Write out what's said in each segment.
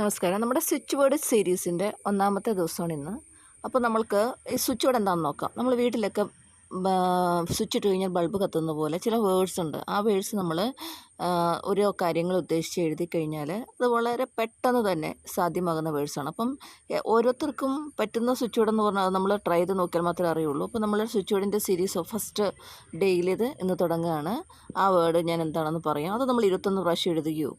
നമസ്കാരം. നമ്മുടെ switch board സീരീസിന്റെ ഒന്നാമത്തെ ദിവസമാണ് ഇന്ന്. അപ്പോൾ നമ്മൾക്ക് ഈ സ്വിച്ച് ബോർഡ് എന്താണെന്ന് നോക്കാം. നമ്മൾ വീട്ടിലൊക്കെ സ്വിച്ച് ഇട്ട് കഴിഞ്ഞാൽ ബൾബ് കത്തുന്ന പോലെ ചില വേർഡ്സ് ഉണ്ട്. ആ വേർഡ്സ് നമ്മൾ ഓരോ കാര്യങ്ങൾ ഉദ്ദേശിച്ച് എഴുതി കഴിഞ്ഞാൽ അത് വളരെ പെട്ടെന്ന് തന്നെ സാധ്യമാകുന്ന വേർഡ്സാണ് അപ്പം ഓരോരുത്തർക്കും പറ്റുന്ന സ്വിച്ച് ബോർഡ് എന്ന് പറഞ്ഞാൽ നമ്മൾ ട്രൈ ചെയ്ത് നോക്കിയാൽ മാത്രമേ അറിയുള്ളൂ. അപ്പോൾ നമ്മൾ സ്വിച്ച് ബോർഡിന്റെ സീരീസ് ഫസ്റ്റ് ഡേയിലേത് ഇന്ന് തുടങ്ങുകയാണ്. ആ വേർഡ് ഞാൻ എന്താണെന്ന് പറയാം. അത് നമ്മൾ ഇരുപത്തൊന്ന് പ്രാവശ്യം എഴുതുകയോ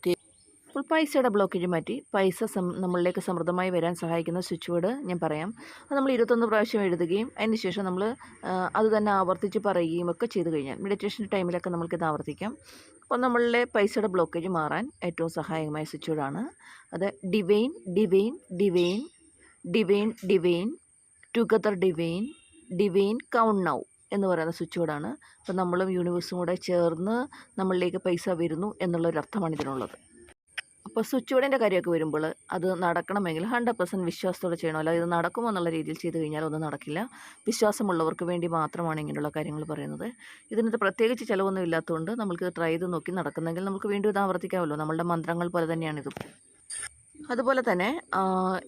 പൈസയുടെ ബ്ലോക്കേജ് മാറ്റി പൈസ നമ്മളിലേക്ക് സമൃദ്ധമായി വരാൻ സഹായിക്കുന്ന സ്വിച്ച് വേർഡ് ഞാൻ പറയാം. അത് നമ്മൾ ഇരുപത്തൊന്ന് പ്രാവശ്യം എഴുതുകയും അതിന് ശേഷം നമ്മൾ അത് തന്നെ ആവർത്തിച്ച് പറയുകയും ഒക്കെ ചെയ്ത് കഴിഞ്ഞാൽ മെഡിറ്റേഷൻ ടൈമിലൊക്കെ നമുക്കിത് ആവർത്തിക്കാം. അപ്പോൾ നമ്മളിലെ പൈസയുടെ ബ്ലോക്കേജ് മാറാൻ ഏറ്റവും സഹായകമായ സ്വിച്ച് വേർഡാണ് അത് divine divine divine divine divine together divine divine count now എന്ന് പറയുന്ന സ്വിച്ച് ബോർഡാണ് അപ്പോൾ നമ്മളും യൂണിവേഴ്സും കൂടെ ചേർന്ന് നമ്മളിലേക്ക് പൈസ വരുന്നു എന്നുള്ളൊരർത്ഥമാണ് ഇതിനുള്ളത്. അപ്പോൾ സ്വിച്ച് ബോർഡിന്റെ കാര്യമൊക്കെ വരുമ്പോൾ അത് നടക്കണമെങ്കിൽ ഹൺഡ്രഡ് പെർസെന്റ് വിശ്വാസത്തോടെ ചെയ്യണമല്ലോ. ഇത് നടക്കുമോ എന്നുള്ള രീതിയിൽ ചെയ്ത് കഴിഞ്ഞാൽ ഒന്നും നടക്കില്ല. വിശ്വാസമുള്ളവർക്ക് വേണ്ടി മാത്രമാണ് ഇങ്ങനെയുള്ള കാര്യങ്ങൾ പറയുന്നത്. ഇതിനകത്ത് പ്രത്യേകിച്ച് ചിലവൊന്നും ഇല്ലാത്തതുകൊണ്ട് നമുക്ക് ട്രൈ ചെയ്ത് നോക്കി നടക്കുന്നെങ്കിൽ നമുക്ക് വീണ്ടും ഇത് ആവർത്തിക്കാമല്ലോ. നമ്മളുടെ മന്ത്രങ്ങൾ പോലെ തന്നെയാണിത്. അതുപോലെ തന്നെ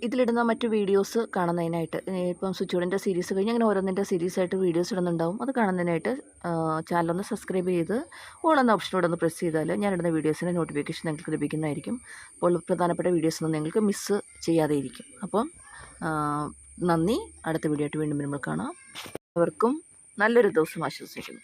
ഇതിലിടുന്ന മറ്റു വീഡിയോസ് കാണുന്നതിനായിട്ട് ഇപ്പം സ്വിച്ച് ബോർഡിന്റെ സീരീസ് കഴിഞ്ഞ് അങ്ങനെ ഓരോന്നിന്റെ സീരീസ് ആയിട്ട് വീഡിയോസ് ഇടുന്നുണ്ടാവും. അത് കാണുന്നതിനായിട്ട് ചാനലൊന്ന് സബ്സ്ക്രൈബ് ചെയ്ത് ഓൾ എന്ന ഓപ്ഷനോട് ഒന്ന് പ്രസ് ചെയ്താൽ ഞാൻ ഇടുന്ന വീഡിയോസിന്റെ നോട്ടിഫിക്കേഷൻ നിങ്ങൾക്ക് ലഭിക്കുന്നതായിരിക്കും. അപ്പോൾ പ്രധാനപ്പെട്ട വീഡിയോസ് ഒന്നും നിങ്ങൾക്ക് മിസ്സ് ചെയ്യാതെ ഇരിക്കും അപ്പം നന്ദി. അടുത്ത വീഡിയോ ആയിട്ട് വീണ്ടും നമ്മൾ കാണാം. അവർക്കും നല്ലൊരു ദിവസം ആശംസിക്കുന്നു.